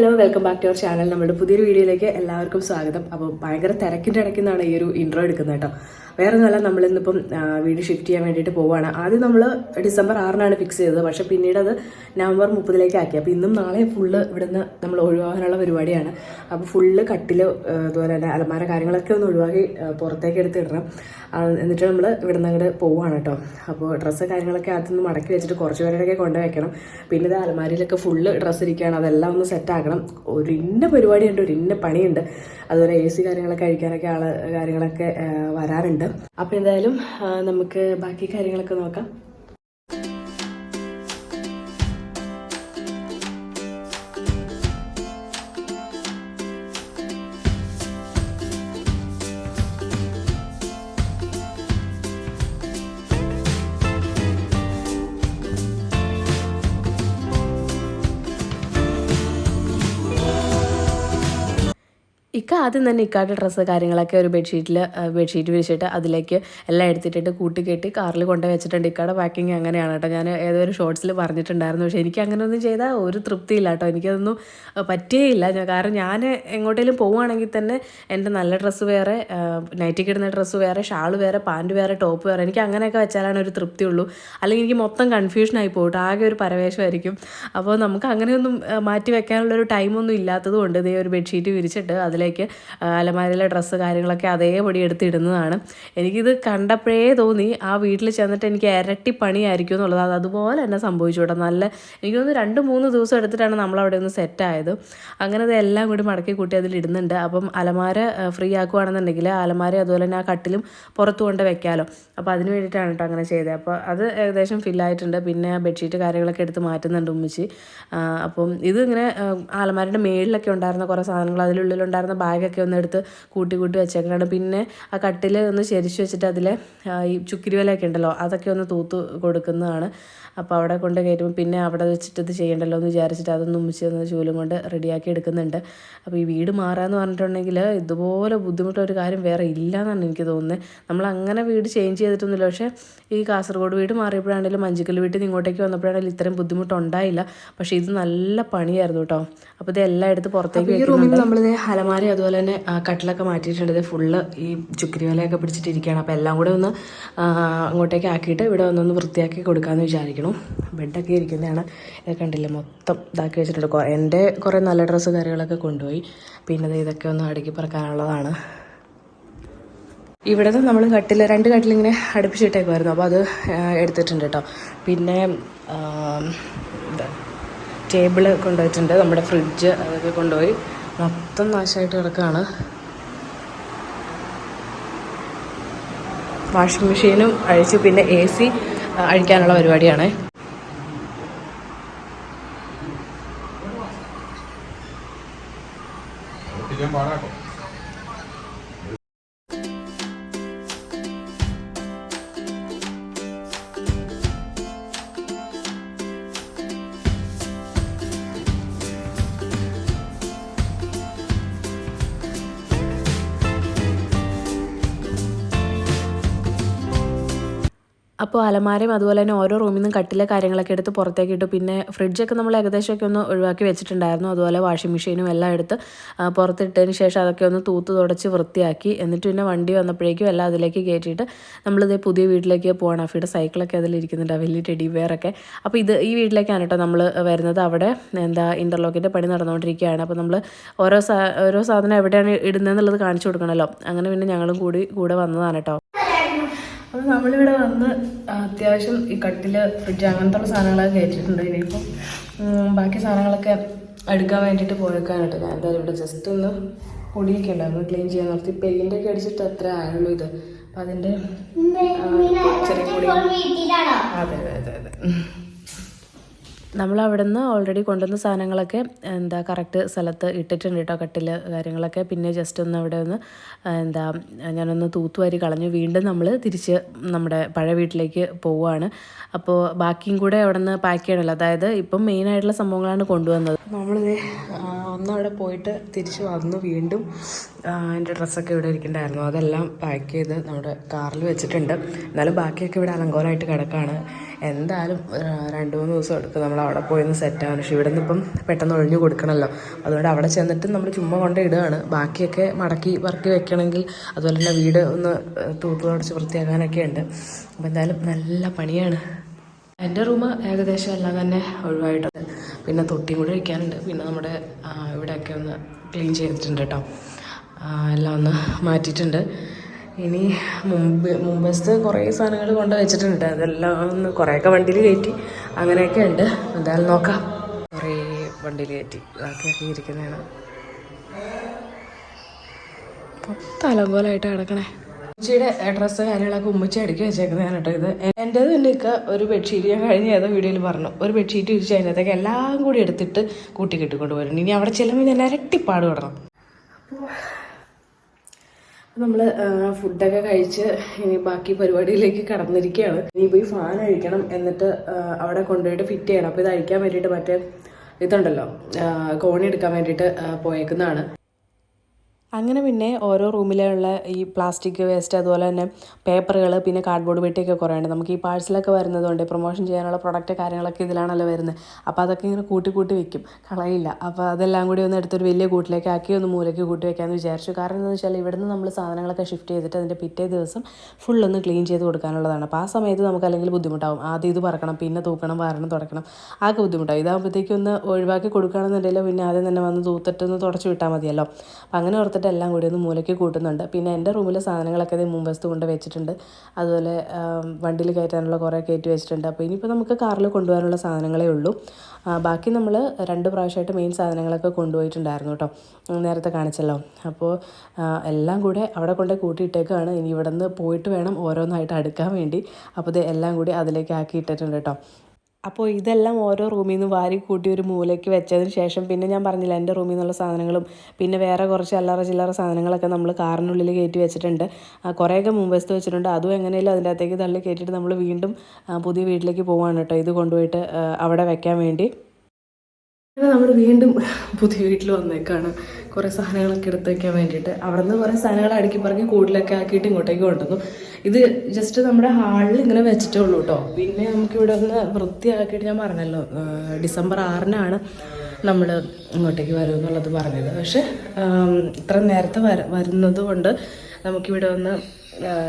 Hello welcome back to our channel നമ്മുടെ പുതിയൊരു വീഡിയോയിലേക്ക് എല്ലാവർക്കും സ്വാഗതം. അപ്പോൾ ഭയങ്കര തിരക്കിന്റെ ഇടയ്ക്കുന്നാണ് ഈ ഒരു ഇൻട്രോ എടുക്കുന്നത് കേട്ടോ. വേറെ ഒന്നല്ല നമ്മളിന്നിപ്പം വീട് ഷിഫ്റ്റ് ചെയ്യാൻ വേണ്ടിയിട്ട് പോവുകയാണ് ആദ്യം നമ്മൾ ഡിസംബർ ആറിനാണ് ഫിക്സ് ചെയ്തത്. പക്ഷേ പിന്നീട് അത് നവംബർ മുപ്പതിലേക്ക് ആക്കി. അപ്പോൾ ഇന്നും നാളെ ഫുള്ള് ഇവിടുന്ന് നമ്മൾ ഒഴിവാകാനുള്ള പരിപാടിയാണ്. അപ്പോൾ ഫുള്ള് കട്ടിൽ അതുപോലെ തന്നെ അലമാര കാര്യങ്ങളൊക്കെ ഒന്ന് ഒഴിവാക്കി പുറത്തേക്ക് എടുത്ത് ഇടണം. എന്നിട്ട് നമ്മൾ ഇവിടുന്ന് അങ്ങോട്ട് പോവുകയാണ് കേട്ടോ. അപ്പോൾ ഡ്രസ്സ് കാര്യങ്ങളൊക്കെ ആദ്യം നിന്ന് മടക്കി വെച്ചിട്ട് കുറച്ച് പേരുടെയൊക്കെ കൊണ്ടുവയ്ക്കണം പിന്നെ ഇത് അലമാരിയിലൊക്കെ ഫുള്ള് ഡ്രസ്സ് ഇരിക്കുകയാണ്. അതെല്ലാം ഒന്ന് സെറ്റ് ആക്കണം. ഒരു ഇന്ന പരിപാടിയുണ്ട് ഒരു ഇന്ന പണിയുണ്ട്. അതുപോലെ എ സി കാര്യങ്ങളൊക്കെ കഴിക്കാനൊക്കെ ആൾ കാര്യങ്ങളൊക്കെ വരാറുണ്ട്. അപ്പോൾ എന്തായാലും നമുക്ക് ബാക്കി കാര്യങ്ങളൊക്കെ നോക്കാം. ഇക്ക ആദ്യം തന്നെ ഇക്കാട്ട് ഡ്രസ്സ് കാര്യങ്ങളൊക്കെ ഒരു ബെഡ്ഷീറ്റിൽ ബെഡ്ഷീറ്റ് വിരിച്ചിട്ട് അതിലേക്ക് എല്ലാം എടുത്തിട്ടിട്ട് കൂട്ടി കെട്ടി കാറിൽ കൊണ്ട് വെച്ചിട്ടുണ്ട്. ഇക്കയുടെ പാക്കിങ് അങ്ങനെയാണ് കേട്ടോ. ഞാൻ ഏതോ ഒരു ഷോർട്സിൽ പറഞ്ഞിട്ടുണ്ടായിരുന്നു. പക്ഷേ എനിക്ക് അങ്ങനെ ഒന്നും ചെയ്താൽ ഒരു തൃപ്തിയില്ല കേട്ടോ. എനിക്കതൊന്നും പറ്റിയേയില്ല കാരണം ഞാൻ എങ്ങോട്ടേലും പോവുകയാണെങ്കിൽ തന്നെ എന്റെ നല്ല ഡ്രസ്സ് വേറെ നൈറ്റിക്ക് ഇടുന്ന ഡ്രസ്സ് വേറെ ഷാൾ വേറെ പാന്റ് വേറെ ടോപ്പ് വേറെ എനിക്ക് അങ്ങനെയൊക്കെ വെച്ചാലാണ് ഒരു തൃപ്തി ഉള്ളൂ അല്ലെങ്കിൽ എനിക്ക് മൊത്തം കൺഫ്യൂഷനായി പോകട്ടെ. ആകെ ഒരു പരവേശമായിരിക്കും. അപ്പോൾ നമുക്ക് അങ്ങനെയൊന്നും മാറ്റി വെക്കാനുള്ളൊരു ടൈമൊന്നും ഇല്ലാത്തത് കൊണ്ട് ഇതേ ഒരു ബെഡ്ഷീറ്റ് വിരിച്ചിട്ട് അതിലേക്ക് ആ, അലമാരയിലെ ഡ്രസ്സ് കാര്യങ്ങളൊക്കെ അതേപടി എടുത്തിടുന്നതാണ്. എനിക്കിത് കണ്ടപ്പോഴേ തോന്നി ആ വീട്ടിൽ ചെന്നിട്ട് എനിക്ക് ഇരട്ടി പണിയായിരിക്കും എന്നുള്ളത്. അത് അതുപോലെ തന്നെ സംഭവിച്ചു കേട്ടോ. നല്ല എനിക്ക് രണ്ട് മൂന്ന് ദിവസം എടുത്തിട്ടാണ് നമ്മൾ അവിടെ ഒന്ന് സെറ്റ് ആയത് അങ്ങനെ ഇത് എല്ലാം കൂടി മടക്കി കൂട്ടി അതിൽ ഇടുന്നുണ്ട്. അപ്പം അലമാര ഫ്രീ ആക്കുവാണെന്നുണ്ടെങ്കിൽ അലമാര അതുപോലെ തന്നെ ആ കട്ടിലും പുറത്തു കൊണ്ട് വെക്കാമല്ലോ അപ്പോൾ അതിന് വേണ്ടിയിട്ടാണ് കേട്ടോ അങ്ങനെ ചെയ്തത്. അപ്പോൾ അത് ഏകദേശം ഫില്ലായിട്ടുണ്ട് പിന്നെ ബെഡ്ഷീറ്റ് കാര്യങ്ങളൊക്കെ എടുത്ത് മാറ്റുന്നുണ്ട് ഉമ്മിച്ച്. ആ, അപ്പം ഇതിങ്ങനെ ഇങ്ങനെ ആ, അലമാരയുടെ മേളിലൊക്കെ ഉണ്ടായിരുന്ന കുറേ സാധനങ്ങൾ അതിലുള്ളിലുണ്ടായിരുന്ന ബാഗൊക്കെ ഒന്ന് എടുത്ത് കൂട്ടി കൂട്ടി വെച്ചേക്കാണ് പിന്നെ ആ കട്ടിൽ ഒന്ന് ശരിച്ചു വെച്ചിട്ട് അതിലെ ഈ ചുക്കിരി വിലയൊക്കെ ഉണ്ടല്ലോ അതൊക്കെ ഒന്ന് തൂത്ത് കൊടുക്കുന്നതാണ്. അപ്പോൾ അവിടെ കൊണ്ട് കയറ്റുമ്പോൾ പിന്നെ അവിടെ വെച്ചിട്ട് ഇത് ചെയ്യണ്ടല്ലോ എന്ന് വിചാരിച്ചിട്ട് അതൊന്നും ഉമ്മിച്ച് ഒന്ന് ചൂലും കൊണ്ട് റെഡിയാക്കി എടുക്കുന്നുണ്ട്. അപ്പോൾ ഈ വീട് മാറാന്ന് പറഞ്ഞിട്ടുണ്ടെങ്കിൽ ഇതുപോലെ ബുദ്ധിമുട്ടുള്ള ഒരു കാര്യം വേറെ ഇല്ല എന്നാണ് എനിക്ക് തോന്നുന്നത് നമ്മൾ അങ്ങനെ വീട് ചേഞ്ച് ചെയ്തിട്ടൊന്നുമില്ല. പക്ഷേ ഈ കാസർഗോഡ് വീട് മാറിയപ്പോഴാണെങ്കിലും മഞ്ചിക്കൽ വീട്ടിൽ നിന്ന് ഇങ്ങോട്ടേക്ക് വന്നപ്പോഴാണെങ്കിലും ഇത്രയും ബുദ്ധിമുട്ടുണ്ടായില്ല. പക്ഷേ ഇത് നല്ല പണിയായിരുന്നു കേട്ടോ അപ്പോൾ ഇത് എല്ലായിടത്തും എടുത്ത് പുറത്തേക്ക് ഈ റൂമിൽ നമ്മളിത് ഹലമാരി അതുപോലെ തന്നെ കട്ടിലൊക്കെ മാറ്റിയിട്ടുണ്ട്. ഇത് ഫുള്ള് ഈ ചുക്കിരി വലയൊക്കെ പിടിച്ചിട്ടിരിക്കുകയാണ്. അപ്പോൾ എല്ലാം കൂടെ ഒന്ന് അങ്ങോട്ടേക്ക് ആക്കിയിട്ട് ഇവിടെ ഒന്നൊന്ന് വൃത്തിയാക്കി കൊടുക്കാമെന്ന് വിചാരിക്കണം ബെഡൊക്കെ ഇരിക്കുന്നതാണ്. കണ്ടില്ലേ മൊത്തം ഇതാക്കി വെച്ചിട്ടുണ്ട്. എന്റെ കുറേ നല്ല ഡ്രസ്സ് കാര്യങ്ങളൊക്കെ കൊണ്ടുപോയി. പിന്നെ ഇതൊക്കെ ഒന്ന് അടുക്കി പറക്കാനുള്ളതാണ്. ഇവിടെ നമ്മൾ കട്ടിൽ രണ്ട് കട്ടിലിങ്ങനെ അടുപ്പിച്ചിട്ടേക്കുമായിരുന്നു അപ്പോൾ അത് എടുത്തിട്ടുണ്ട് കേട്ടോ. പിന്നെ ടേബിൾ കൊണ്ടുപോയിട്ടുണ്ട്. നമ്മുടെ ഫ്രിഡ്ജ് അതൊക്കെ കൊണ്ടുപോയി. മൊത്തം നാശമായിട്ട് കിടക്കുകയാണ്. വാഷിംഗ് മെഷീനും അഴിച്ചു. പിന്നെ എ സി. അഴിക്കാനുള്ള പരിപാടിയാണ്. അപ്പോൾ അലമാരയും അതുപോലെ തന്നെ ഓരോ റൂമിൽ നിന്നും കട്ടിലെ കാര്യങ്ങളൊക്കെ എടുത്ത് പുറത്തേക്ക് ഇട്ടു. പിന്നെ ഫ്രിഡ്ജൊക്കെ നമ്മൾ ഏകദേശമൊക്കെ ഒന്ന് ഒഴിവാക്കി വെച്ചിട്ടുണ്ടായിരുന്നു. അതുപോലെ വാഷിംഗ് മെഷീനും എല്ലാം എടുത്ത് പുറത്തിട്ടതിന് ശേഷം അതൊക്കെ ഒന്ന് തൂത്ത് തുടച്ച് വൃത്തിയാക്കി. എന്നിട്ട് പിന്നെ വണ്ടി വന്നപ്പോഴേക്കും എല്ലാം അതിലേക്ക് കയറ്റിയിട്ട് നമ്മളിത് പുതിയ വീട്ടിലേക്ക് പോകണം അഫിയുടെ സൈക്കിളൊക്കെ അതിലിരിക്കുന്നുണ്ട് വലിയ ടെഡി വെയറൊക്കെ അപ്പോൾ ഇത് ഈ വീട്ടിലേക്കാണ് കേട്ടോ നമ്മൾ വരുന്നത്. അവിടെ എന്താ ഇന്റർലോക്കിന്റെ പണി നടന്നുകൊണ്ടിരിക്കുകയാണ്. അപ്പോൾ നമ്മൾ ഓരോ സാ ഓരോ സാധനം എവിടെയാണ് ഇടുന്നതെന്നുള്ളത് കാണിച്ചു കൊടുക്കണമല്ലോ അങ്ങനെ പിന്നെ ഞങ്ങളും കൂടി കൂടെ വന്നതാണ് കേട്ടോ. അപ്പോൾ നമ്മളിവിടെ വന്ന് അത്യാവശ്യം ഈ കട്ടിൽ ഫ്രിഡ്ജ് അങ്ങനത്തെ സാധനങ്ങളൊക്കെ കയറ്റിയിട്ടുണ്ട്. ഇനിയിപ്പം ബാക്കി സാധനങ്ങളൊക്കെ എടുക്കാൻ വേണ്ടിയിട്ട് പോയേക്കാനായിട്ട് ഞാൻ. എന്തായാലും ഇവിടെ ജസ്റ്റ് ഒന്ന് പൊടിയൊക്കെ ഉണ്ടായിരുന്നു ക്ലീൻ ചെയ്യാൻ നിർത്തി. പെയിന്റൊക്കെ അടിച്ചിട്ട് അത്ര ആയുള്ളൂ ഇത്. അപ്പം അതിന്റെ ചെറിയ പൊടി. അതെ അതെ അതെ അതെ. നമ്മൾ അവിടെ നിന്ന് ഓൾറെഡി കൊണ്ടുവന്ന സാധനങ്ങളൊക്കെ എന്താ കറക്റ്റ് സ്ഥലത്ത് ഇട്ടിട്ടുണ്ട് കേട്ടോ കട്ടിൽ കാര്യങ്ങളൊക്കെ. പിന്നെ ജസ്റ്റ് ഒന്ന് അവിടെ ഒന്ന് എന്താ ഞാനൊന്ന് തൂത്തുവാരി കളഞ്ഞു. വീണ്ടും നമ്മൾ തിരിച്ച് നമ്മുടെ പഴയ വീട്ടിലേക്ക് പോവുകയാണ്. അപ്പോൾ ബാക്കിയും കൂടെ അവിടെ നിന്ന് പാക്ക് ചെയ്യണമല്ലോ അതായത് ഇപ്പം മെയിനായിട്ടുള്ള സംഭവങ്ങളാണ് കൊണ്ടുവന്നത്. നമ്മളിത് ഒന്നവിടെ പോയിട്ട് തിരിച്ച് വന്നു വീണ്ടും എന്റെ ഡ്രസ്സൊക്കെ ഇവിടെ ഇരിക്കണ്ടായിരുന്നു. അതെല്ലാം പാക്ക് ചെയ്ത് നമ്മുടെ കാറിൽ വെച്ചിട്ടുണ്ട്. എന്നാലും ബാക്കിയൊക്കെ ഇവിടെ അലങ്കോലമായിട്ട് കിടക്കാണ്. എന്തായാലും രണ്ട് മൂന്ന് ദിവസം എടുക്കും നമ്മൾ അവിടെ പോയി ഒന്ന് സെറ്റ് പക്ഷേ ഇവിടെ നിന്ന് ഇപ്പം പെട്ടെന്ന് ഒഴിഞ്ഞു കൊടുക്കണമല്ലോ അതുകൊണ്ട് അവിടെ ചെന്നിട്ട് നമ്മൾ ചുമ്മാ കൊണ്ട് ഇടുകയാണ്. ബാക്കിയൊക്കെ മടക്കി പറക്കി വെക്കണമെങ്കിൽ അതുപോലെ തന്നെ വീട് ഒന്ന് തൂത്ത് തുടച്ച് വൃത്തിയാക്കാനൊക്കെ ഉണ്ട്. അപ്പോൾ എന്തായാലും നല്ല പണിയാണ്. എന്റെ റൂം ഏകദേശം എല്ലാം തന്നെ ഒഴിവായിട്ടുണ്ട്. പിന്നെ തൊട്ടിയും കൂടെ വയ്ക്കാനുണ്ട് പിന്നെ നമ്മുടെ ഇവിടെയൊക്കെ ഒന്ന് ക്ലീൻ ചെയ്തിട്ടുണ്ട് കേട്ടോ. എല്ലാം ഒന്ന് മാറ്റിയിട്ടുണ്ട്. ഇനി മുമ്പ് മുമ്പത്തെ കുറേ സാധനങ്ങൾ കൊണ്ട് വെച്ചിട്ടുണ്ട്. അതെല്ലാം ഒന്ന് കുറേയൊക്കെ വണ്ടിയിൽ കയറ്റി അങ്ങനെയൊക്കെ ഉണ്ട്. എന്തായാലും നോക്കാം. കുറേ വണ്ടിയിൽ കയറ്റി ബാക്കിയൊക്കെ ഇരിക്കുന്നതാണ്. മൊത്തം അലങ്കോലമായിട്ട് കിടക്കണേ. ഉമ്മച്ചിയുടെ ഡ്രസ്സ് കാര്യങ്ങളൊക്കെ ഉമ്മച്ചി അടുക്കി വെച്ചേക്കുന്നതാണ് കേട്ടോ ഇത്. എന്റെ തന്നെ ഇക്ക ഒരു ബെഡ്ഷീറ്റ് ഞാൻ കഴിഞ്ഞ ഏതോ വീഡിയോയിൽ പറഞ്ഞു. ഒരു ബെഡ്ഷീറ്റ് വിരിച്ച് അതിനകത്തേക്ക് എല്ലാം കൂടി എടുത്തിട്ട് കൂട്ടി കെട്ടിക്കൊണ്ട് ഇനി അവിടെ ചെല്ലുമ്പോൾ ഞാൻ ഇരട്ടിപ്പാട് വിടണം നമ്മൾ ഫുഡൊക്കെ കഴിച്ച് ഇനി ബാക്കി പരിപാടിയിലേക്ക് കടന്നിരിക്കുകയാണ്. ഇനി പോയി ഫാൻ അഴിക്കണം എന്നിട്ട് അവിടെ കൊണ്ടുപോയിട്ട് ഫിറ്റ് ചെയ്യണം. അപ്പോൾ ഇത് അഴിക്കാൻ വേണ്ടിയിട്ട് മറ്റേ ഇതുണ്ടല്ലോ കോണി എടുക്കാൻ വേണ്ടിയിട്ട് പോയേക്കുന്നതാണ്. അങ്ങനെ പിന്നെ ഓരോ റൂമിലുള്ള ഈ പ്ലാസ്റ്റിക് വേസ്റ്റ് അതുപോലെ തന്നെ പേപ്പറുകൾ പിന്നെ കാർഡ്ബോർഡ് പെട്ടിയൊക്കെ കുറേ നമുക്ക് ഈ പാഴ്സലൊക്കെ വരുന്നതുകൊണ്ട് പ്രൊമോഷൻ ചെയ്യാനുള്ള പ്രൊഡക്റ്റ് കാര്യങ്ങളൊക്കെ ഇതിലാണല്ലോ വരുന്നത്. അപ്പോൾ അതൊക്കെ ഇങ്ങനെ കൂട്ടി കൂട്ടി വെക്കും. കളയില്ല. അപ്പോൾ അതെല്ലാം കൂടി ഒന്ന് എടുത്തൊരു വലിയ കൂട്ടിലേക്ക് ആക്കി ഒന്ന് മൂലയ്ക്ക് കൂട്ടി വെക്കാമെന്ന് വിചാരിച്ചു. കാരണം എന്താണെന്ന് വെച്ചാൽ ഇവിടുന്ന് നമ്മൾ സാധനങ്ങളൊക്കെ ഷിഫ്റ്റ് ചെയ്തിട്ട് അതിന്റെ പിറ്റേ ദിവസം ഫുൾ ഒന്ന് ക്ലീൻ ചെയ്ത് കൊടുക്കാനുള്ളതാണ്. അപ്പോൾ ആ സമയത്ത് നമുക്ക് അല്ലെങ്കിൽ ബുദ്ധിമുട്ടാവും. ആദ്യം ഇത് പറക്കണം പിന്നെ തൂക്കണം വാരണം തുടക്കണം. ആകെ ബുദ്ധിമുട്ടാവും. ഇതാകുമ്പോഴത്തേക്കും ഒന്ന് ഒഴിവാക്കി കൊടുക്കുകയാണെന്നുണ്ടെങ്കിൽ പിന്നെ ആദ്യം തന്നെ വന്ന് തൂത്തിട്ടൊന്ന് തുടച്ച് വിട്ടാൽ മതിയല്ലോ. അപ്പോൾ അങ്ങനെ ഓർത്തിട്ട് എല്ലാം കൂടി ഒന്ന് മൂലയ്ക്ക് കൂട്ടുന്നുണ്ട്. പിന്നെ എന്റെ റൂമിലെ സാധനങ്ങളൊക്കെ ഇത് മുൻവശത്ത് കൊണ്ട് വെച്ചിട്ടുണ്ട്. അതുപോലെ വണ്ടിയിൽ കയറ്റാനുള്ള കുറേ കയറ്റി വെച്ചിട്ടുണ്ട്. അപ്പോൾ ഇനിയിപ്പോൾ നമുക്ക് കാറിൽ കൊണ്ടുപോകാനുള്ള സാധനങ്ങളേ ഉള്ളൂ. ബാക്കി നമ്മൾ രണ്ട് പ്രാവശ്യമായിട്ട് മെയിൻ സാധനങ്ങളൊക്കെ കൊണ്ടുപോയിട്ടുണ്ടായിരുന്നു കേട്ടോ. നേരത്തെ കാണിച്ചല്ലോ. അപ്പോൾ എല്ലാം കൂടെ അവിടെ കൊണ്ട് കൂട്ടിയിട്ടേക്കാണ്. ഇനി ഇവിടെ നിന്ന് പോയിട്ട് വേണം ഓരോന്നായിട്ട് അടുക്കാൻ വേണ്ടി. അപ്പോൾ ഇത് എല്ലാം കൂടി അതിലേക്ക് ആക്കി ഇട്ടിട്ടുണ്ട് കേട്ടോ. അപ്പോൾ ഇതെല്ലാം ഓരോ റൂമിൽ നിന്ന് വാരി കൂട്ടി ഒരു മൂലയ്ക്ക് വെച്ചതിന് ശേഷം പിന്നെ ഞാൻ പറഞ്ഞില്ല എന്റെ റൂമിൽ നിന്നുള്ള സാധനങ്ങളും പിന്നെ വേറെ കുറച്ച് അല്ലറ ചില്ലറ സാധനങ്ങളൊക്കെ നമ്മൾ കാറിനുള്ളിൽ കയറ്റി വെച്ചിട്ടുണ്ട്. കുറേയൊക്കെ മുമ്പസ്ത് വെച്ചിട്ടുണ്ട്. അതും എങ്ങനെയല്ലോ അതിന്റെ അകത്തേക്ക് തള്ളി കയറ്റിയിട്ട് നമ്മൾ വീണ്ടും പുതിയ വീട്ടിലേക്ക് പോവാണ് കേട്ടോ. ഇത് കൊണ്ടുപോയിട്ട് അവിടെ വെക്കാൻ വേണ്ടി. നമ്മൾ വീണ്ടും പുതിയ വീട്ടിൽ വന്നേക്കാണ്. കുറേ സാധനങ്ങളൊക്കെ എടുത്ത് വയ്ക്കാൻ വേണ്ടിയിട്ട്. അവിടെ നിന്ന് കുറേ സാധനങ്ങൾ അടുക്കി പറക്കി കൂടുതലൊക്കെ ആക്കിയിട്ട് ഇങ്ങോട്ടേക്ക് കൊണ്ടുവന്നു. ഇത് ജസ്റ്റ് നമ്മുടെ ഹാളിൽ ഇങ്ങനെ വെച്ചിട്ടേ ഉള്ളൂ കേട്ടോ പിന്നെ നമുക്കിവിടെ ഒന്ന് വൃത്തിയാക്കിയിട്ട് ഞാൻ പറഞ്ഞല്ലോ ഡിസംബർ ആറിനാണ് നമ്മൾ ഇങ്ങോട്ടേക്ക് വരും എന്നുള്ളത് പറഞ്ഞത്. പക്ഷേ ഇത്ര നേരത്തെ വര വരുന്നത് കൊണ്ട് നമുക്കിവിടെ ഒന്ന്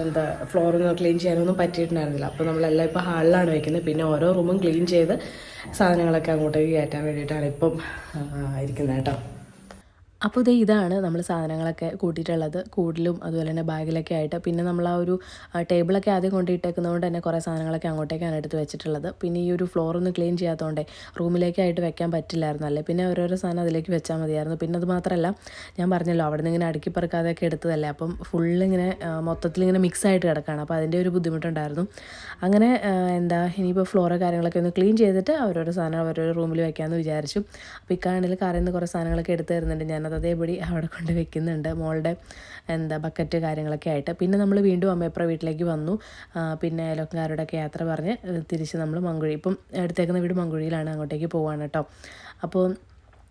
എന്താ ഫ്ലോറൊന്നും ക്ലീൻ ചെയ്യാനൊന്നും പറ്റിയിട്ടുണ്ടായിരുന്നില്ല. അപ്പോൾ നമ്മളെല്ലാം ഇപ്പോൾ ഹാളിലാണ് വെക്കുന്നത്. പിന്നെ ഓരോ റൂമും ക്ലീൻ ചെയ്ത് സാധനങ്ങളൊക്കെ അങ്ങോട്ടേക്ക് കയറ്റാൻ വേണ്ടിയിട്ടാണ് ഇപ്പം ഇരിക്കുന്നത് കേട്ടോ. അപ്പോൾ ഇതേ ഇതാണ് നമ്മൾ സാധനങ്ങളൊക്കെ കൂട്ടിയിട്ടുള്ളത്. കൂടിലും അതുപോലെ തന്നെ ബാഗിലൊക്കെ ആയിട്ട്. പിന്നെ നമ്മൾ ആ ഒരു ടേബിളൊക്കെ ആദ്യം കൊണ്ടിട്ടേക്കുന്നതുകൊണ്ട് തന്നെ കുറേ സാധനങ്ങളൊക്കെ അങ്ങോട്ടേക്കാണ് എടുത്ത് വെച്ചിട്ടുള്ളത്. പിന്നെ ഈ ഒരു ഫ്ലോർ ഒന്ന് ക്ലീൻ ചെയ്യാത്തതുകൊണ്ടേ റൂമിലേക്കായിട്ട് വെക്കാൻ പറ്റില്ലായിരുന്നു അല്ലേ? പിന്നെ ഓരോരോ സാധനം അതിലേക്ക് വെച്ചാൽ മതിയായിരുന്നു. പിന്നെ അത് മാത്രമല്ല ഞാൻ പറഞ്ഞല്ലോ അവിടെ നിന്ന് ഇങ്ങനെ അടുക്കിപ്പറക്കാതെയൊക്കെ എടുത്തതല്ലേ? അപ്പം ഫുള്ളിങ്ങനെ മൊത്തത്തിൽ ഇങ്ങനെ മിക്സ് ആയിട്ട് കിടക്കുകയാണ് അപ്പോൾ അതിന്റെ ഒരു ബുദ്ധിമുട്ടുണ്ടായിരുന്നു. അങ്ങനെ എന്താ ഇനിയിപ്പോൾ ഫ്ലോറോ കാര്യങ്ങളൊക്കെ ഒന്ന് ക്ലീൻ ചെയ്തിട്ട് ഓരോരോ സാധനം ഓരോരോ റൂമിൽ വെക്കാമെന്ന് വിചാരിച്ചു. അപ്പോൾ ഇക്കാണെങ്കിൽ കാറിൽ നിന്ന് കുറേ സാധനങ്ങളൊക്കെ എടുത്ത് തരുന്നുണ്ട് ഞാനത് അതേപടി അവിടെ കൊണ്ട് വെക്കുന്നുണ്ട്. മോളുടെ എന്താ ബക്കറ്റ് കാര്യങ്ങളൊക്കെ ആയിട്ട്. പിന്നെ നമ്മൾ വീണ്ടും അമ്മയപ്പുറ വീട്ടിലേക്ക് വന്നു. പിന്നെ അയലോക്കാരോടൊക്കെ യാത്ര പറഞ്ഞ് തിരിച്ച് നമ്മൾ മങ്കുഴി ഇപ്പം എടുത്തേക്കുന്ന വീട് മങ്കുഴിയിലാണ് അങ്ങോട്ടേക്ക് പോവാണ് കേട്ടോ. അപ്പോൾ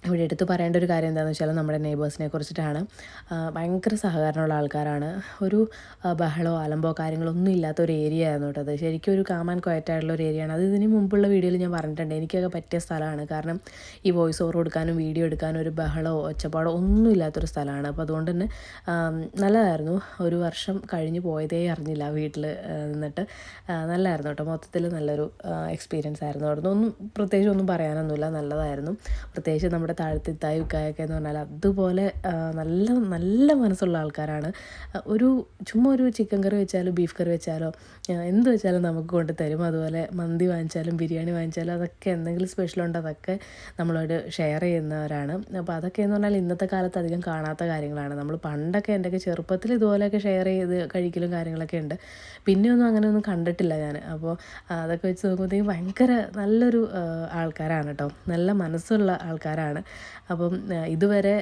ഇവിടെ എടുത്തു പറയേണ്ട ഒരു കാര്യം എന്താണെന്ന് വെച്ചാൽ നമ്മുടെ നെയ്ബേഴ്സിനെ കുറിച്ചിട്ടാണ്. ഭയങ്കര സഹകരണമുള്ള ആൾക്കാരാണ്. ഒരു ബഹളോ അലമ്പോ കാര്യങ്ങളോ ഒന്നും ഇല്ലാത്ത ഒരു ഏരിയ ആയിരുന്നു കേട്ടോ അത്. ശരിക്കും ഒരു കാമാൻ ക്വയറ്റായിട്ടുള്ള ഒരു ഏരിയയാണ് അത് ഇതിന് മുമ്പുള്ള വീഡിയോയിൽ ഞാൻ പറഞ്ഞിട്ടുണ്ട്. എനിക്കൊക്കെ പറ്റിയ സ്ഥലമാണ്. കാരണം ഈ വോയിസ് ഓവർ കൊടുക്കാനും വീഡിയോ എടുക്കാനും ഒരു ബഹളോ ഒച്ചപ്പാടോ ഒന്നും ഇല്ലാത്തൊരു സ്ഥലമാണ്. അപ്പോൾ അതുകൊണ്ട് തന്നെ നല്ലതായിരുന്നു. ഒരു വർഷം കഴിഞ്ഞ് പോയതേ അറിഞ്ഞില്ല വീട്ടിൽ നിന്നിട്ട്. നല്ലതായിരുന്നു കേട്ടോ. മൊത്തത്തിൽ നല്ലൊരു എക്സ്പീരിയൻസ് ആയിരുന്നു അവിടുന്ന്. ഒന്നും പ്രത്യേകിച്ച് ഒന്നും പറയാനൊന്നുമില്ല. നല്ലതായിരുന്നു. പ്രത്യേകിച്ച് നമ്മുടെ താഴത്തെ ഇത്തായി എന്ന് പറഞ്ഞാൽ അതുപോലെ നല്ല നല്ല മനസ്സുള്ള ആൾക്കാരാണ്. ഒരു ചുമ്മാ ഒരു ചിക്കൻ കറി വെച്ചാലോ ബീഫ് കറി വെച്ചാലോ എന്ത് വെച്ചാലും നമുക്ക് കൊണ്ട് തരും. അതുപോലെ മന്തി വാങ്ങിച്ചാലും ബിരിയാണി വാങ്ങിച്ചാലും അതൊക്കെ എന്തെങ്കിലും സ്പെഷ്യൽ ഉണ്ടോ അതൊക്കെ നമ്മളോട് ഷെയർ ചെയ്യുന്നവരാണ്. അപ്പോൾ അതൊക്കെ എന്ന് പറഞ്ഞാൽ ഇന്നത്തെ കാലത്ത് അധികം കാണാത്ത കാര്യങ്ങളാണ്. നമ്മൾ പണ്ടൊക്കെ എന്റെയൊക്കെ ചെറുപ്പത്തിൽ ഇതുപോലെയൊക്കെ ഷെയർ ചെയ്ത് കഴിക്കലും കാര്യങ്ങളൊക്കെ ഉണ്ട്. പിന്നെ ഒന്നും അങ്ങനെ ഒന്നും കണ്ടിട്ടില്ല ഞാൻ. അപ്പോൾ അതൊക്കെ വെച്ച് നോക്കുമ്പോഴത്തേക്കും ഭയങ്കര നല്ലൊരു ആൾക്കാരാണ് കേട്ടോ. നല്ല മനസ്സുള്ള ആൾക്കാരാണ്. അപ്പം ഇതുവരെ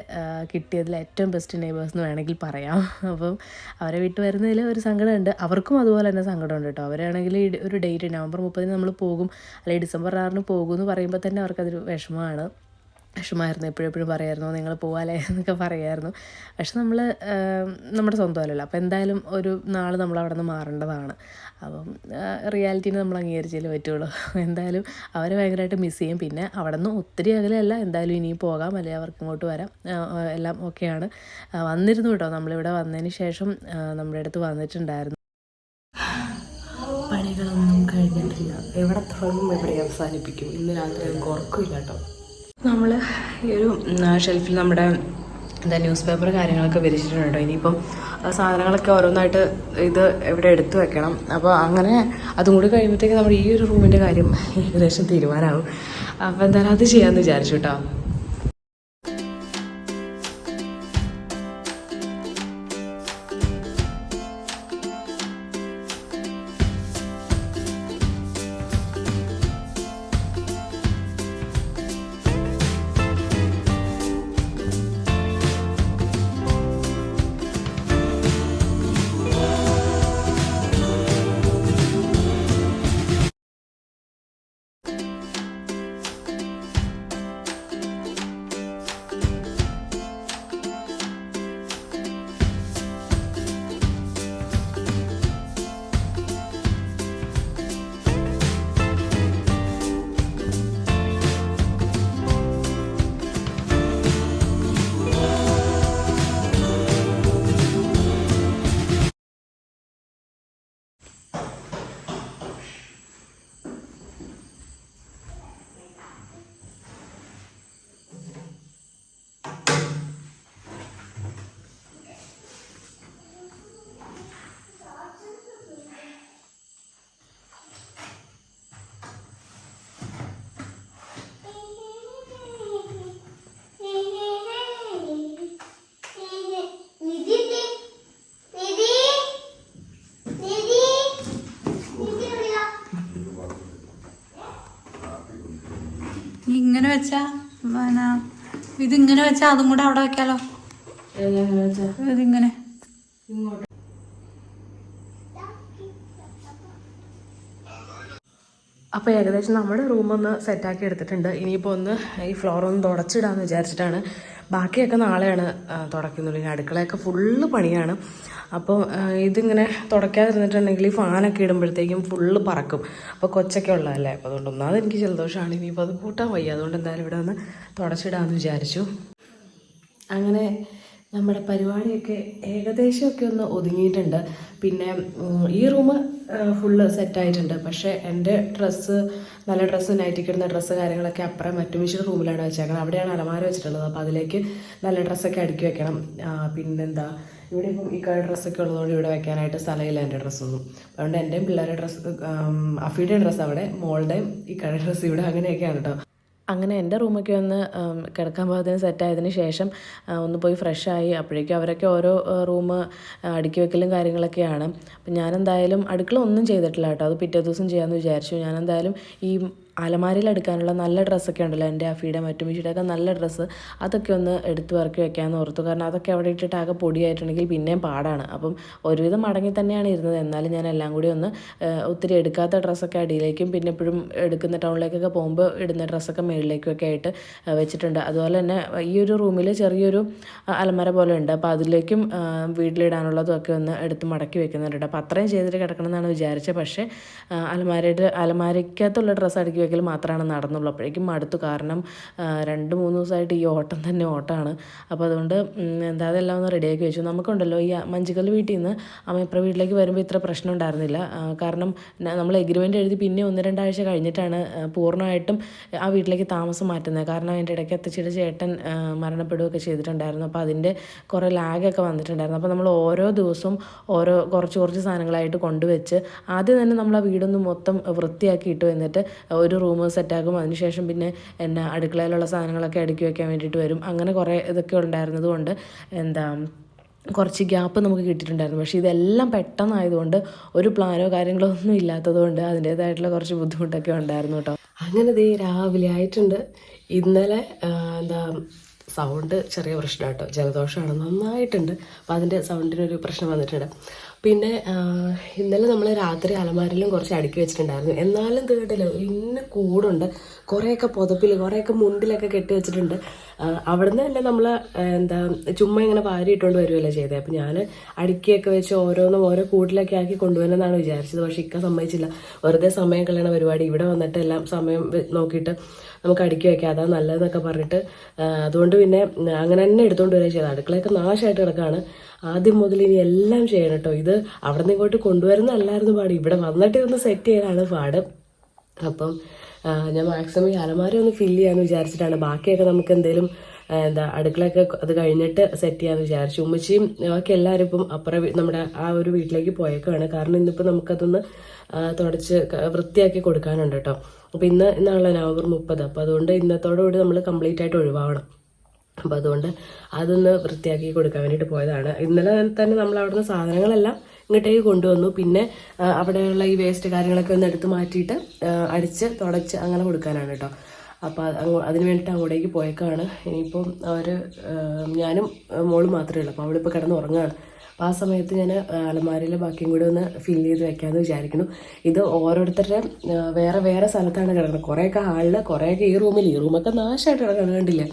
കിട്ടിയതിൽ ഏറ്റവും ബെസ്റ്റ് നെയ്ബേഴ്സ് എന്ന് വേണമെങ്കിൽ പറയാം. അപ്പം അവരെ വീട്ടിൽ വരുന്നതിൽ ഒരു സങ്കടമുണ്ട്. അവർക്കും അതുപോലെ തന്നെ സങ്കടമുണ്ട് കേട്ടോ അവരാണെങ്കിൽ ഒരു ഡേറ്റ് നവംബർ മുപ്പതിന് നമ്മൾ പോകും അല്ലെങ്കിൽ ഡിസംബർ ആറിന് പോകും എന്ന് പറയുമ്പോൾ തന്നെ അവർക്കതൊരു വിഷമമാണ്. വിഷമമായിരുന്നു. എപ്പോഴും എപ്പോഴും പറയായിരുന്നു നിങ്ങൾ പോവാലേ എന്നൊക്കെ പറയായിരുന്നു. പക്ഷെ നമ്മൾ നമ്മുടെ സ്വന്തമല്ലല്ലോ. അപ്പോൾ എന്തായാലും ഒരു നാൾ നമ്മൾ അവിടെ നിന്ന് മാറേണ്ടതാണ്. അപ്പം റിയാലിറ്റീനെ നമ്മൾ അംഗീകരിച്ചാലേ പറ്റുള്ളൂ. എന്തായാലും അവരെ ഭയങ്കരമായിട്ട് മിസ് ചെയ്യും. പിന്നെ അവിടെ നിന്ന് ഒത്തിരി അകലെയല്ല. എന്തായാലും ഇനിയും പോകാം. അല്ലെങ്കിൽ അവർക്ക് ഇങ്ങോട്ട് വരാം. എല്ലാം ഓക്കെയാണ്. വന്നിരുന്നു കേട്ടോ. നമ്മളിവിടെ വന്നതിന് ശേഷം നമ്മുടെ അടുത്ത് വന്നിട്ടുണ്ടായിരുന്നു. പണികളൊന്നും കഴിഞ്ഞിട്ടില്ല. എവിടെ തുടങ്ങും എവിടെ അവസാനിപ്പിക്കും. ഇന്ന് രാത്രി ഒരു ഉറക്കമില്ല കേട്ടോ. നമ്മൾ ഈ ഒരു ഷെൽഫിൽ നമ്മുടെ എന്താ ന്യൂസ് പേപ്പർ കാര്യങ്ങളൊക്കെ വിരിച്ചിട്ടുണ്ട് കേട്ടോ ഇനിയിപ്പം സാധനങ്ങളൊക്കെ ഓരോന്നായിട്ട് ഇത് ഇവിടെ എടുത്തു വെക്കണം. അപ്പോൾ അങ്ങനെ അതും കൂടി കഴിയുമ്പോഴത്തേക്ക് നമ്മുടെ ഈ ഒരു റൂമിന്റെ കാര്യം ഏകദേശം തീരുമാനമാകും അപ്പോൾ എന്തായാലും അത് ചെയ്യാമെന്ന് വിചാരിച്ചു കേട്ടോ വെച്ചാ? പിന്നെ ഇതിങ്ങനെ വെച്ചാ അതും കൂടെ അവിടെ വെക്കാലോ? ഇതിങ്ങനെ. അപ്പോൾ ഏകദേശം നമ്മുടെ റൂമൊന്ന് ഒന്ന് സെറ്റാക്കി എടുത്തിട്ടുണ്ട്. ഇനിയിപ്പോൾ ഒന്ന് ഈ ഫ്ലോർ ഒന്ന് തുടച്ചിടാമെന്ന് വിചാരിച്ചിട്ടാണ്. ബാക്കിയൊക്കെ നാളെയാണ് ആ, തുടയ്ക്കുന്നത്. ഇനി അടുക്കളയൊക്കെ ഫുള്ള് പണിയാണ്. അപ്പോൾ ഇതിങ്ങനെ തുടയ്ക്കാതിരുന്നിട്ടുണ്ടെങ്കിൽ ഈ ഫാനൊക്കെ ഇടുമ്പോഴത്തേക്കും ഫുള്ള് പറക്കും. അപ്പോൾ കൊച്ചൊക്കെ ഉള്ളതല്ലേ? അപ്പോൾ അതുകൊണ്ട് ഒന്നാമത് എനിക്ക് ജലദോഷമാണ്. ഇനിയിപ്പോൾ അത് കൂട്ടാൻ വയ്യ. അതുകൊണ്ട് എന്തായാലും ഇവിടെ ഒന്ന് തുടച്ചിടാമെന്ന് വിചാരിച്ചു. അങ്ങനെ നമ്മുടെ പരിപാടിയൊക്കെ ഏകദേശമൊക്കെ ഒന്ന് ഒതുങ്ങിയിട്ടുണ്ട്. പിന്നെ ഈ റൂം ഫുള്ള് സെറ്റായിട്ടുണ്ട്. പക്ഷേ എന്റെ ഡ്രസ്സ് നല്ല ഡ്രസ്സ് നൈറ്റി കിടന്ന ഡ്രസ്സ് കാര്യങ്ങളൊക്കെ അപ്പുറം മറ്റുമിച്ചിട്ട് റൂമിലാണ് വെച്ചേക്കുന്നത് അവിടെയാണ് അലമാര വെച്ചിട്ടുള്ളത്. അപ്പോൾ അതിലേക്ക് നല്ല ഡ്രസ്സൊക്കെ അടുക്കി വെക്കണം. പിന്നെന്താ ഇവിടെ ഇപ്പം ഈ കളർ ഡ്രസ്സൊക്കെ ഉള്ളതുകൊണ്ട് ഇവിടെ വെക്കാനായിട്ട് സ്ഥലമില്ല എന്റെ ഡ്രസ്സൊന്നും. അതുകൊണ്ട് എന്റെയും പിള്ളേരുടെ ഡ്രസ്സ് അഫിയുടെയും ഡ്രസ്സ് അവിടെ മോളുടെയും ഈ കളർ ഡ്രസ്സ് ഇവിടെ അങ്ങനെയൊക്കെയാണ് കേട്ടോ. അങ്ങനെ എന്റെ റൂമൊക്കെ ഒന്ന് കിടക്കാൻ പാകത്തിന് സെറ്റായതിന് ശേഷം ഒന്ന് പോയി ഫ്രഷായി അപ്പോഴേക്കും അവരൊക്കെ ഓരോ റൂം അടുക്കി വെക്കലും കാര്യങ്ങളൊക്കെയാണ്. അപ്പം ഞാനെന്തായാലും അടുക്കള ഒന്നും ചെയ്തിട്ടില്ല കേട്ടോ. അത് പിറ്റേ ദിവസം ചെയ്യാമെന്ന് വിചാരിച്ചു. ഞാനെന്തായാലും ഈ അലമാരയിൽ എടുക്കാനുള്ള നല്ല ഡ്രസ്സൊക്കെ ഉണ്ടല്ലോ എന്റെ അഫീയുടെ മറ്റും മിഷിയുടെയൊക്കെ നല്ല ഡ്രസ്സ്. അതൊക്കെ ഒന്ന് എടുത്ത് വറക്കി വെക്കാമെന്ന് ഓർത്തു. കാരണം അതൊക്കെ അവിടെ ഇട്ടിട്ട് ആകെ പൊടിയായിട്ടുണ്ടെങ്കിൽ പിന്നെയും പാടാണ്. അപ്പം ഒരുവിധം മടങ്ങി തന്നെയാണ് ഇരുന്നത്. എന്നാലും ഞാൻ എല്ലാം കൂടി ഒന്ന് ഒത്തിരി എടുക്കാത്ത ഡ്രസ്സൊക്കെ അടിയിലേക്കും പിന്നെ എപ്പോഴും എടുക്കുന്ന ടൗണിലേക്കൊക്കെ പോകുമ്പോൾ ഇടുന്ന ഡ്രസ്സൊക്കെ മുകളിലേക്കും ഒക്കെ ആയിട്ട് വെച്ചിട്ടുണ്ട്. അതുപോലെ തന്നെ ഈ ഒരു റൂമിൽ ചെറിയൊരു അലമര പോലെ ഉണ്ട്. അപ്പോൾ അതിലേക്കും വീട്ടിലിടാനുള്ളതും ഒക്കെ ഒന്ന് എടുത്ത് മടക്കി വെക്കുന്നുണ്ട്. അപ്പോൾ അത്രയും ചെയ്തിട്ട് കിടക്കണം എന്നാണ് വിചാരിച്ചത്. പക്ഷേ അലമാരയുടെ അലമാരയ്ക്കകത്തുള്ള ഡ്രസ്സ് അടുക്കി വെക്കൽ മാത്രമാണ് നടന്നുള്ളൂ. അപ്പോഴേക്കും മടുത്തു. കാരണം രണ്ട് മൂന്ന് ദിവസമായിട്ട് ഈ ഓട്ടം തന്നെ ഓട്ടമാണ്. അപ്പോൾ അതുകൊണ്ട് എന്താ അതെല്ലാം ഒന്ന് റെഡിയാക്കി വെച്ചു. നമുക്കുണ്ടല്ലോ ഈ മഞ്ചുകൽ വീട്ടിൽ നിന്ന് അമ്മയപ്പുറ വീട്ടിലേക്ക് വരുമ്പോൾ ഇത്ര പ്രശ്നം ഉണ്ടായിരുന്നില്ല. കാരണം നമ്മൾ എഗ്രിമെന്റ് എഴുതി പിന്നെ ഒന്ന് രണ്ടാഴ്ച കഴിഞ്ഞിട്ടാണ് പൂർണമായിട്ടും ആ വീട്ടിലേക്ക് താമസം മാറ്റുന്നത്. കാരണം അതിന്റെ ഇടയ്ക്ക് അത്തച്ചിയുടെ ചേട്ടൻ മരണപ്പെടുകയൊക്കെ ചെയ്തിട്ടുണ്ടായിരുന്നു. അപ്പോൾ അതിന്റെ കുറേ ലാഗൊക്കെ വന്നിട്ടുണ്ടായിരുന്നു. അപ്പോൾ നമ്മൾ ഓരോ ദിവസവും ഓരോ കുറച്ച് കുറച്ച് സാധനങ്ങളായിട്ട് കൊണ്ടുവച്ച് ആദ്യം തന്നെ നമ്മൾ ആ വീടൊന്ന് മൊത്തം വൃത്തിയാക്കി ഇട്ടു എന്നിട്ട് ഒരു റൂം സെറ്റാക്കും അതിനുശേഷം പിന്നെ എന്നാ അടുക്കളയിലുള്ള സാധനങ്ങളൊക്കെ അടുക്കി വയ്ക്കാൻ വേണ്ടിയിട്ട് വരും. അങ്ങനെ കുറേ ഇതൊക്കെ ഉണ്ടായിരുന്നത് കൊണ്ട് എന്താ കുറച്ച് ഗ്യാപ്പ് നമുക്ക് കിട്ടിയിട്ടുണ്ടായിരുന്നു. പക്ഷേ ഇതെല്ലാം പെട്ടെന്നായതുകൊണ്ട് ഒരു പ്ലാനോ കാര്യങ്ങളോ ഒന്നും ഇല്ലാത്തതുകൊണ്ട് അതിന്റേതായിട്ടുള്ള കുറച്ച് ബുദ്ധിമുട്ടൊക്കെ ഉണ്ടായിരുന്നു കേട്ടോ. അങ്ങനെ ദേ രാവിലെ ആയിട്ടുണ്ട്. ഇന്നലെ എന്താ സൗണ്ട് ചെറിയ പ്രശ്നം കേട്ടോ ജലദോഷമാണ്. നന്നായിട്ടുണ്ട്. അപ്പോൾ അതിന്റെ സൗണ്ടിനൊരു പ്രശ്നം വന്നിട്ടുണ്ട്. പിന്നെ ഇന്നലെ നമ്മൾ രാത്രി അലമാരയിലും കുറച്ച് അടുക്കി വെച്ചിട്ടുണ്ടായിരുന്നു. എന്നാലും തീർട്ടില്ല ഇന്ന കൂടുണ്ട്. കുറേയൊക്കെ പുതപ്പിൽ കുറേയൊക്കെ മുണ്ടിലൊക്കെ കെട്ടി വെച്ചിട്ടുണ്ട്. അവിടുന്ന് തന്നെ നമ്മൾ എന്താ ചുമ്മാ ഇങ്ങനെ വാരി ഇട്ടുകൊണ്ട് വരുമല്ലോ ചെയ്തത് അപ്പം ഞാൻ അടുക്കിയൊക്കെ വെച്ച് ഓരോന്നും ഓരോ കൂട്ടിലൊക്കെ ആക്കി കൊണ്ടുവരുന്നതാണ് വിചാരിച്ചത്. പക്ഷെ ഇക്ക സമ്മതിച്ചില്ല. വെറുതെ സമയം കളയണ പരിപാടി. ഇവിടെ വന്നിട്ട് എല്ലാം സമയം നോക്കിയിട്ട് നമുക്ക് അടുക്കി വയ്ക്കാം അതാണ് നല്ലതെന്നൊക്കെ പറഞ്ഞിട്ട് അതുകൊണ്ട് പിന്നെ അങ്ങനെ തന്നെ എടുത്തുകൊണ്ട് വരിക ചെയ്തത് അടുക്കളയൊക്കെ നാശമായിട്ട് കിടക്കുകയാണ് ആദ്യം മുതൽ ഇനി എല്ലാം ചെയ്യണം കേട്ടോ. ഇത് അവിടെ നിന്ന് ഇങ്ങോട്ട് കൊണ്ടുവരുന്നതല്ലായിരുന്നു പാട്. ഇവിടെ വന്നിട്ട് ഇതൊന്ന് സെറ്റ് ചെയ്യാനാണ് പാട്. അപ്പം ഞാൻ മാക്സിമം ഈ അലമാര ഒന്ന് ഫില്ല് ചെയ്യാമെന്ന് വിചാരിച്ചിട്ടാണ്. ബാക്കിയൊക്കെ നമുക്ക് എന്തെങ്കിലും എന്താ അടുക്കളയൊക്കെ അത് കഴിഞ്ഞിട്ട് സെറ്റ് ചെയ്യാമെന്ന് വിചാരിച്ചു. ഉമ്മച്ചിയും ബാക്കി എല്ലാവരും ഇപ്പം അപ്പുറം നമ്മുടെ ആ ഒരു വീട്ടിലേക്ക് പോയേക്കാണ് കാരണം ഇന്നിപ്പോൾ നമുക്കതൊന്ന് തുടച്ച് വൃത്തിയാക്കി കൊടുക്കാനുണ്ട് കേട്ടോ. അപ്പോൾ ഇന്ന് ഇന്നാണല്ലോ നവംബർ മുപ്പത്. അപ്പോൾ അതുകൊണ്ട് ഇന്നത്തോടുകൂടി നമ്മൾ കംപ്ലീറ്റ് ആയിട്ട് ഒഴിവാകണം അപ്പം അതുകൊണ്ട് അതൊന്ന് വൃത്തിയാക്കി കൊടുക്കാൻ വേണ്ടിയിട്ട് പോയതാണ്. ഇന്നലെ തന്നെ നമ്മൾ അവിടുന്ന് സാധനങ്ങളെല്ലാം ഇങ്ങോട്ടേക്ക് കൊണ്ടുവന്നു. പിന്നെ അവിടെയുള്ള ഈ വേസ്റ്റ് കാര്യങ്ങളൊക്കെ ഒന്ന് എടുത്ത് മാറ്റിയിട്ട് അടിച്ച് തുടച്ച് അങ്ങനെ കൊടുക്കാനാണ് കേട്ടോ. അപ്പോൾ അങ്ങോ അതിന് വേണ്ടിയിട്ട് അങ്ങോട്ടേക്ക് പോയേക്കാണ്. ഇനിയിപ്പം അവർ ഞാനും മോളും മാത്രമേ ഉള്ളൂ. അപ്പോൾ അവളിപ്പോൾ കിടന്ന് ഉറങ്ങുകയാണ് അപ്പോൾ ആ സമയത്ത് ഞാൻ അലമാരയിലെ ബാക്കിയും കൂടി ഒന്ന് ഫിൽ ചെയ്ത് വെക്കാമെന്ന് വിചാരിക്കുന്നു. ഇത് ഓരോരുത്തരുടെ വേറെ വേറെ സ്ഥലത്താണ് കിടക്കുന്നത്. കുറേയൊക്കെ ഹാളിൽ കുറേയൊക്കെ ഈ റൂമിൽ ഈ റൂമൊക്കെ നാശമായിട്ട് കിടക്കണം കണ്ടില്ലേ?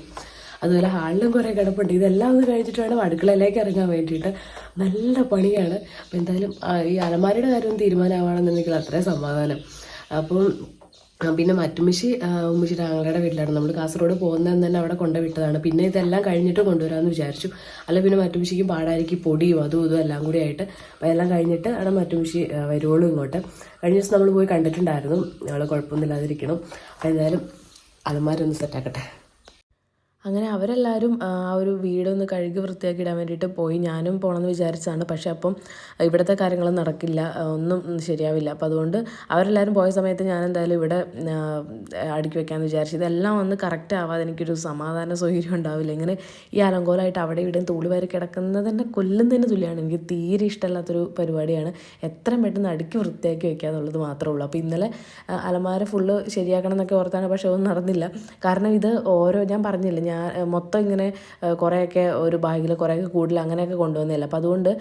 അതുപോലെ ഹാളിലും കുറേ കിടപ്പുണ്ട്. ഇതെല്ലാം ഒന്ന് കഴിച്ചിട്ട് വേണം അടുക്കളയിലേക്ക് ഇറങ്ങാൻ വേണ്ടിയിട്ട് നല്ല പണിയാണ്. അപ്പോൾ എന്തായാലും ഈ അലമാരിയുടെ കാര്യം തീരുമാനമാണെന്നുണ്ടെങ്കിൽ അത്രയും സമാധാനം. അപ്പം പിന്നെ മറ്റുമിശി ഉമ്മിശി ആങ്ങളുടെ വീട്ടിലാണ്. നമ്മൾ കാസർഗോഡ് പോകുന്നതെന്ന് തന്നെ അവിടെ കൊണ്ടു വിട്ടതാണ്. പിന്നെ ഇതെല്ലാം കഴിഞ്ഞിട്ട് കൊണ്ടുവരാമെന്ന് വിചാരിച്ചു. അല്ല പിന്നെ മറ്റുമിശിക്ക് പാടായിരിക്കും പൊടിയും അതും ഇതും എല്ലാം കൂടി ആയിട്ട്. അപ്പോൾ എല്ലാം കഴിഞ്ഞിട്ട് അവിടെ മറ്റുമിശി വരുവുള്ളൂ ഇങ്ങോട്ട്. കഴിഞ്ഞ ദിവസം നമ്മൾ പോയി കണ്ടിട്ടുണ്ടായിരുന്നു. ഞങ്ങൾ കുഴപ്പമൊന്നുമില്ലാതിരിക്കണം. അപ്പോൾ എന്തായാലും അലമാരൊന്ന് സെറ്റാക്കട്ടെ അങ്ങനെ അവരെല്ലാവരും ആ ഒരു വീടൊന്ന് കഴുകി വൃത്തിയാക്കി ഇടാൻ വേണ്ടിയിട്ട് പോയി. ഞാനും പോകണമെന്ന് വിചാരിച്ചതാണ്. പക്ഷേ അപ്പം ഇവിടുത്തെ കാര്യങ്ങൾ നടക്കില്ല. ഒന്നും ശരിയാവില്ല. അപ്പോൾ അതുകൊണ്ട് അവരെല്ലാവരും പോയ സമയത്ത് ഞാൻ എന്തായാലും ഇവിടെ അടുക്കി വെക്കാമെന്ന് വിചാരിച്ചു. ഇതെല്ലാം ഒന്ന് കറക്റ്റ് ആവാതെ എനിക്കൊരു സമാധാന സൗകര്യം ഉണ്ടാവില്ല. ഇങ്ങനെ ഈ അലങ്കോലമായിട്ട് അവിടെ ഇവിടെയും തൂളി വരെ കിടക്കുന്നത് തന്നെ കൊല്ലുന്നതിന് തുല്യമാണ് എനിക്ക് തീരെ ഇഷ്ടമല്ലാത്തൊരു പരിപാടിയാണ്. എത്രയും പെട്ടെന്ന് അടുക്കി വൃത്തിയാക്കി വെക്കുക എന്നുള്ളത് മാത്രമേ ഉള്ളൂ. അപ്പോൾ ഇന്നലെ അലമാര ഫുള്ള് ശരിയാക്കണം എന്നൊക്കെ ഓർത്താണ്. പക്ഷേ ഒന്നും നടന്നില്ല. കാരണം ഇത് ഓരോ ഞാൻ പറഞ്ഞില്ല ഞാൻ ആ, മൊത്തം ഇങ്ങനെ കുറേയൊക്കെ ഒരു ബാഗിൽ കുറേയൊക്കെ കൂടുതൽ അങ്ങനെയൊക്കെ കൊണ്ടുവന്നില്ല അപ്പോൾ അതുകൊണ്ട്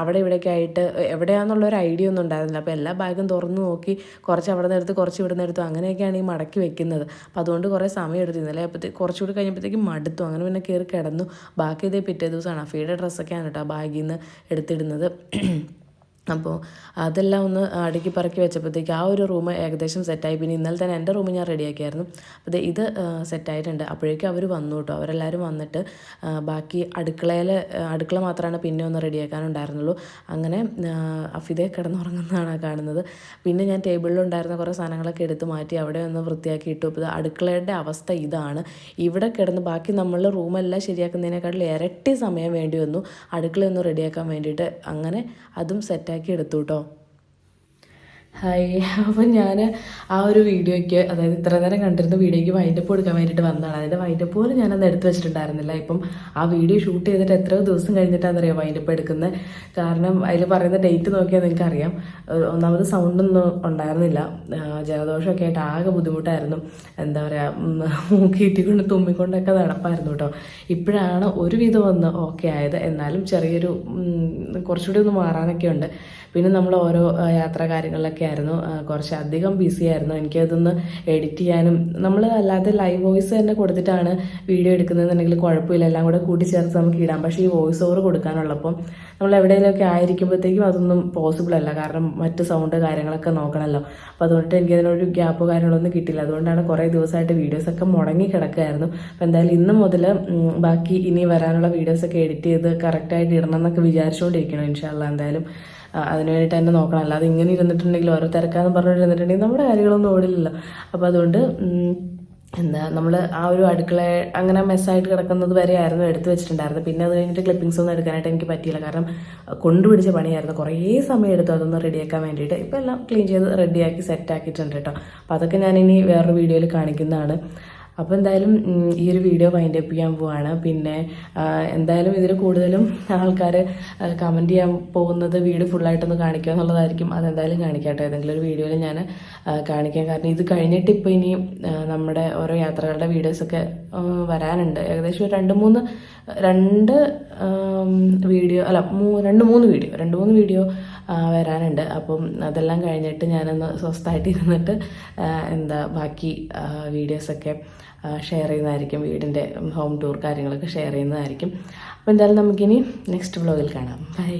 അവിടെ ഇവിടെയൊക്കെ ആയിട്ട് എവിടെയാണെന്നുള്ള ഒരു ഐഡിയ ഒന്നും ഉണ്ടായിരുന്നില്ല. അപ്പോൾ എല്ലാ ബാഗും തുറന്ന് നോക്കി കുറച്ച് അവിടെ നിന്ന് എടുത്ത് കുറച്ച് ഇവിടെ നിന്ന് എടുത്തു അങ്ങനെയൊക്കെയാണ് ഈ മടക്കി വെക്കുന്നത്. അപ്പോൾ അതുകൊണ്ട് കുറേ സമയം എടുത്തു. ഇന്നലെ അപ്പോഴത്തേക്ക് കുറച്ചുകൂടി കഴിഞ്ഞപ്പോഴത്തേക്കും മടുത്തു. അങ്ങനെ പിന്നെ കയറി കിടന്നു. ബാക്കി ഇതേ പിറ്റേ ദിവസമാണ്. അഫിയുടെ ഡ്രസ്സൊക്കെയാണ് കേട്ടോ ബാഗിൽ നിന്ന് എടുത്തിടുന്നത്. അപ്പോൾ അതെല്ലാം ഒന്ന് അടുക്കി പറക്കി വെച്ചപ്പോഴത്തേക്ക് ആ ഒരു റൂം ഏകദേശം സെറ്റായി പിന്നെ ഇന്നലെ തന്നെ എന്റെ റൂം ഞാൻ റെഡിയാക്കിയായിരുന്നു അപ്പോൾ ഇത് സെറ്റായിട്ടുണ്ട് അപ്പോഴേക്കും അവർ വന്നു കേട്ടോ. അവരെല്ലാവരും വന്നിട്ട് ബാക്കി അടുക്കളയിൽ അടുക്കള മാത്രമാണ് പിന്നെ ഒന്ന് റെഡിയാക്കാനുണ്ടായിരുന്നുള്ളൂ അങ്ങനെ അഫിതെ കിടന്നുറങ്ങുന്നതാണ് കാണുന്നത്. പിന്നെ ഞാൻ ടേബിളിലുണ്ടായിരുന്ന കുറേ സാധനങ്ങളൊക്കെ എടുത്ത് മാറ്റി അവിടെ ഒന്ന് വൃത്തിയാക്കി ഇട്ടു. അപ്പോൾ അടുക്കളയുടെ അവസ്ഥ ഇതാണ്. ഇവിടെ കിടന്ന് ബാക്കി നമ്മൾ റൂമെല്ലാം ശരിയാക്കുന്നതിനേക്കാളും ഇരട്ടി സമയം വേണ്ടി വന്നു. അടുക്കള ഒന്ന് റെഡിയാക്കാൻ വേണ്ടിയിട്ട്. അങ്ങനെ അതും സെറ്റാക്കി എടുത്തു കേട്ടോ ഹായ്. അപ്പം ഞാൻ ആ ഒരു വീഡിയോയ്ക്ക് അതായത് ഇത്ര നേരം കണ്ടിരുന്ന വീഡിയോയ്ക്ക് വൈൻഡപ്പ് കൊടുക്കാൻ വേണ്ടിയിട്ട് വന്നതാണ്. അതിന്റെ വൈൻഡപ്പ് പോലും അന്ന് എടുത്തു വെച്ചിട്ടുണ്ടായിരുന്നില്ല. ഇപ്പം ആ വീഡിയോ ഷൂട്ട് ചെയ്തിട്ട് എത്രയോ ദിവസം കഴിഞ്ഞിട്ടാണെന്നറിയാം വൈൻഡപ്പ് എടുക്കുന്നത് കാരണം അതിൽ പറയുന്ന ഡേറ്റ് നോക്കിയാൽ നിങ്ങൾക്ക് അറിയാം ഒന്നാമത് സൗണ്ടൊന്നും ഉണ്ടായിരുന്നില്ല. ജലദോഷമൊക്കെ ആയിട്ട് ആകെ ബുദ്ധിമുട്ടായിരുന്നു. എന്താ പറയുക മൂക്കിയിട്ടിക്കൊണ്ട് തുമ്മിക്കൊണ്ടൊക്കെ നടപ്പായിരുന്നു കേട്ടോ ഇപ്പോഴാണ് ഒരുവിധം ഒന്ന് ഓക്കെ ആയത്. എന്നാലും ചെറിയൊരു കുറച്ചുകൂടി ഒന്ന് മാറാനൊക്കെ ഉണ്ട് പിന്നെ നമ്മൾ ഓരോ യാത്രാ കാര്യങ്ങളിലൊക്കെ ആയിരുന്നു. കുറച്ച് അധികം ബിസി ആയിരുന്നു. എനിക്കതൊന്ന് എഡിറ്റ് ചെയ്യാനും നമ്മൾ അല്ലാതെ ലൈവ് വോയിസ് തന്നെ കൊടുത്തിട്ടാണ് വീഡിയോ എടുക്കുന്നതെന്നുണ്ടെങ്കിൽ കുഴപ്പമില്ല. എല്ലാം കൂടെ കൂട്ടിച്ചേർത്ത് നമുക്ക് ഇടാം. പക്ഷേ ഈ വോയിസ് ഓവർ കൊടുക്കാനുള്ളപ്പം നമ്മൾ എവിടെയെങ്കിലുമൊക്കെ ആയിരിക്കുമ്പോഴത്തേക്കും അതൊന്നും പോസിബിൾ അല്ല. കാരണം മറ്റ് സൗണ്ട് കാര്യങ്ങളൊക്കെ നോക്കണമല്ലോ അപ്പോൾ അതുകൊണ്ട് എനിക്ക് അതിനൊരു ഗ്യാപ്പോ കാര്യങ്ങളൊന്നും കിട്ടില്ല അതുകൊണ്ടാണ് കുറേ ദിവസമായിട്ട് വീഡിയോസൊക്കെ മുടങ്ങി കിടക്കുകയായിരുന്നു. അപ്പോൾ എന്തായാലും ഇന്ന് മുതൽ ബാക്കി ഇനി വരാനുള്ള വീഡിയോസൊക്കെ എഡിറ്റ് ചെയ്ത് കറക്റ്റായിട്ട് ഇടണം എന്നൊക്കെ വിചാരിച്ചുകൊണ്ടിരിക്കണം ഇൻഷാല്ല എന്തായാലും. അതിന് വേണ്ടിയിട്ട് തന്നെ നോക്കണം. അല്ലാതെ ഇങ്ങനെ ഇരുന്നിട്ടുണ്ടെങ്കിൽ ഓരോ തിരക്കാന്ന് പറഞ്ഞിരുന്നിട്ടുണ്ടെങ്കിൽ നമ്മുടെ കാര്യങ്ങളൊന്നും ഓടില്ലല്ലോ. അപ്പോൾ അതുകൊണ്ട് എന്താ നമ്മൾ ആ ഒരു അടുക്കള അങ്ങനെ മെസ്സായിട്ട് കിടക്കുന്നത് വരെ ആയിരുന്നു എടുത്തു വെച്ചിട്ടുണ്ടായിരുന്നത്. പിന്നെ അത് കഴിഞ്ഞിട്ട് ക്ലിപ്പിംഗ്സ് ഒന്നും എടുക്കാനായിട്ട് എനിക്ക് പറ്റിയില്ല. കാരണം കൊണ്ടുപിടിച്ച പണിയായിരുന്നു. കുറേ സമയം എടുത്തു അതൊന്ന് റെഡിയാക്കാൻ വേണ്ടിയിട്ട്. ഇപ്പോൾ എല്ലാം ക്ലീൻ ചെയ്ത് റെഡിയാക്കി സെറ്റാക്കിയിട്ടുണ്ട് കേട്ടോ. അപ്പോൾ അതൊക്കെ ഞാനിനി വേറൊരു വീഡിയോയിൽ കാണിക്കുന്നതാണ്. അപ്പോൾ എന്തായാലും ഈ ഒരു വീഡിയോ വൈൻഡ് അപ്പ് ചെയ്യാൻ പോവാണ്. പിന്നെ എന്തായാലും ഇതിൽ കൂടുതലും ആൾക്കാർ കമന്റ് ചെയ്യാൻ പോകുന്നത് വീട് ഫുള്ളായിട്ടൊന്ന് കാണിക്കുക എന്നുള്ളതായിരിക്കും. അതെന്തായാലും കാണിക്കട്ടെ ഏതെങ്കിലും ഒരു വീഡിയോയിൽ ഞാൻ കാണിക്കാം. കാരണം ഇത് കഴിഞ്ഞിട്ട് ഇപ്പോൾ ഇനി നമ്മുടെ ഓരോ യാത്രകളുടെ വീഡിയോസൊക്കെ വരാനുണ്ട്. ഏകദേശം രണ്ട് മൂന്ന് രണ്ട് വീഡിയോ അല്ല മൂ രണ്ട് മൂന്ന് വീഡിയോ രണ്ട് മൂന്ന് വീഡിയോ വരാനുണ്ട്. അപ്പം അതെല്ലാം കഴിഞ്ഞിട്ട് ഞാനൊന്ന് സ്വസ്ഥമായിട്ട് ഇരുന്നിട്ട് എന്താ ബാക്കി വീഡിയോസൊക്കെ ഷെയർ ചെയ്യുന്നതായിരിക്കും. വീടിന്റെ ഹോം ടൂർ കാര്യങ്ങളൊക്കെ ഷെയർ ചെയ്യുന്നതായിരിക്കും. അപ്പോൾ എന്തായാലും നമുക്കിനി നെക്സ്റ്റ് വ്ളോഗിൽ കാണാം. ബൈ